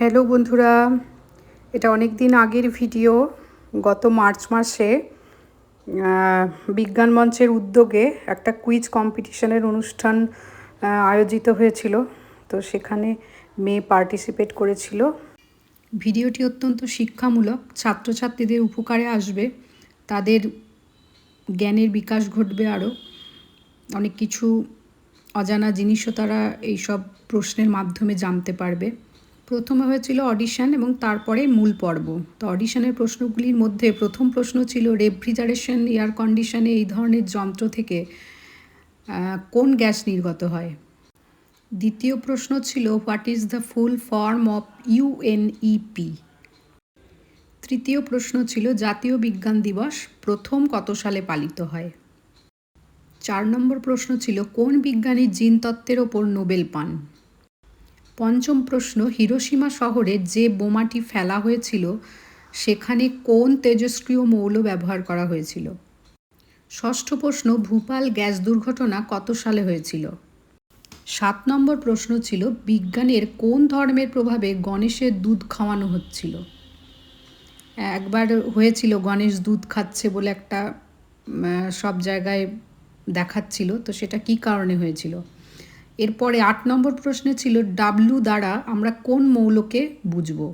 Hello বন্ধুরা, এটা অনেক দিন আগের ভিডিও। গত মার্চ মাসে বিজ্ঞান মঞ্চের উদ্যোগে একটা কুইজ কম্পিটিশনের অনুষ্ঠান আয়োজিত হয়েছিল। তো সেখানে মেয়ে পার্টিসিপেট করেছিল। ভিডিওটি অত্যন্ত শিক্ষামূলক। ছাত্রছাত্রীদের উপকারে আসবে। তাদের জ্ঞানের বিকাশ ঘটবে আরও। অনেক কিছু অজানা জিনিসও তারা এইসব প্রশ্নের মাধ্যমে জানতে পারবে। প্রথমে হয়েছিল অডিশন এবং তারপরে মূল পর্ব। তো অডিশনের প্রশ্নগুলির মধ্যে প্রথম প্রশ্ন ছিল রেফ্রিজারেশন এয়ার কন্ডিশনে এই ধরনের যন্ত্র থেকে কোন গ্যাস নির্গত হয়? দ্বিতীয় প্রশ্ন ছিল what is the full form of UNEP তৃতীয় প্রশ্ন ছিল জাতীয় বিজ্ঞান দিবস প্রথম কত সালে পালিত হয়? চার নম্বর প্রশ্ন ছিল কোন বিজ্ঞানী জিনতত্ত্বের ওপর নোবেল পান? পঞ্চম প্রশ্ন হিরোসীমা শহরে যে বোমাটি ফেলা হয়েছিল, সেখানে কোন তেজস্ক্রিয় মৌল ব্যবহার করা হয়েছিল? ষষ্ঠ প্রশ্ন, ভূপাল গ্যাস দুর্ঘটনা কত সালে হয়েছিল? সাত নম্বর প্রশ্ন ছিল, বিজ্ঞানের কোন ধর্মের প্রভাবে গণেশের দুধ খাওয়ানো হচ্ছিল? একবার হয়েছিল, গণেশ দুধ খাচ্ছে বলে একটা সব জায়গায় দেখাচ্ছিল, তো সেটা কি কারণে হয়েছিল? এরপরে আট নম্বর প্রশ্নে ছিল ডাব্লু দ্বারা আমরা কোন মৌলকে বুঝব?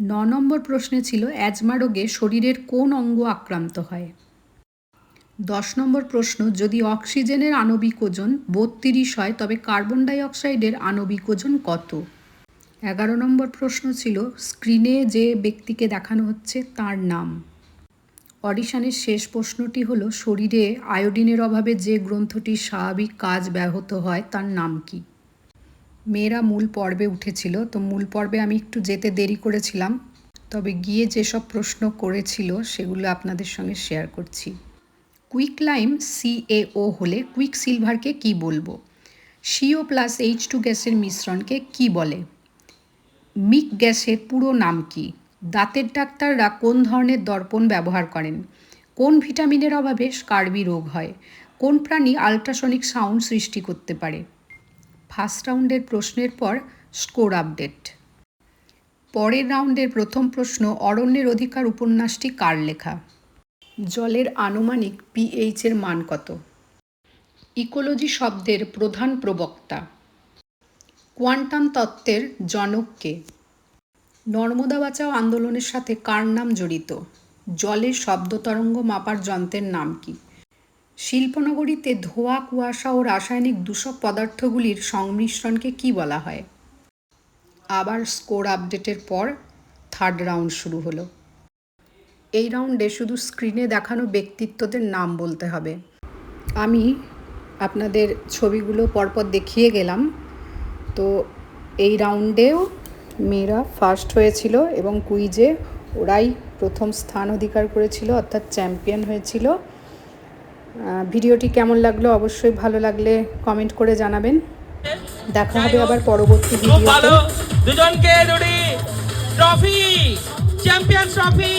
ন নম্বর প্রশ্নে ছিল, অ্যাজমা রোগে শরীরের কোন অঙ্গ আক্রান্ত হয়? দশ নম্বর প্রশ্ন, যদি অক্সিজেনের আণবিক ওজন বত্রিশ হয়, তবে কার্বন ডাই অক্সাইডের আণবিক ওজন কত? এগারো নম্বর প্রশ্ন ছিল, স্ক্রিনে যে ব্যক্তিকে দেখানো হচ্ছে তার নাম। অডিশনের শেষ প্রশ্নটি হলো, শরীরে আয়োডিনের অভাবে যে গ্রন্থটির স্বাভাবিক কাজ ব্যাহত হয়, তার নাম কি? মেয়েরা মূল পর্বে উঠেছিল, তো মূল পর্বে আমি একটু যেতে দেরি করেছিলাম। তবে গিয়ে যেসব প্রশ্ন করেছিল, সেগুলো আপনাদের সঙ্গে শেয়ার করছি। কুইক লাইম সিএও হলে কুইক সিলভারকে কি বলব? সিও প্লাস এইচ টু গ্যাসের মিশ্রণকে কি বলে? মিক গ্যাসের পুরো নাম কি? দাঁতের ডাক্তাররা কোন ধরনের দর্পণ ব্যবহার করেন? কোন ভিটামিনের অভাবে স্কার্বি রোগ হয়? কোন প্রাণী আল্ট্রাসনিক সাউন্ড সৃষ্টি করতে পারে? ফার্স্ট রাউন্ডের প্রশ্নের পর স্কোর আপডেট। পরের রাউন্ডের প্রথম প্রশ্ন অরণ্যের অধিকার উপন্যাসটি কার লেখা? জলের আনুমানিক পিএইচ এর মান কত? ইকোলজি শব্দের প্রধান প্রবক্তা। কোয়ান্টাম তত্ত্বের জনক কে? নর্মদা বাঁচাও আন্দোলনের সাথে কার নাম জড়িত? জলের শব্দ তরঙ্গ মাপার যন্ত্রের নাম কি? শিল্পনগরীতে ধোয়া, কুয়াশা ও রাসায়নিক দূষক পদার্থগুলির সংমিশ্রণকে কি বলা হয়? আবার স্কোর আপডেটের পর থার্ড রাউন্ড শুরু হলো। এই রাউন্ডে শুধু স্ক্রিনে দেখানো ব্যক্তিত্বদের নাম বলতে হবে। আমি আপনাদের ছবিগুলো পরপর দেখিয়ে গেলাম। তো এই রাউন্ডেও মেয়েরা ফার্স্ট হয়েছিল এবং কুইজে ওরাই প্রথম স্থান অধিকার করেছিল অর্থাৎ চ্যাম্পিয়ন হয়েছিল। ভিডিওটি কেমন লাগল অবশ্যই ভালো লাগলে কমেন্ট করে জানাবেন। দেখা হবে আবার পরবর্তী ভিডিও ভিডিওতে। দুজনকে ট্রফি চ্যাম্পিয়ন ট্রফি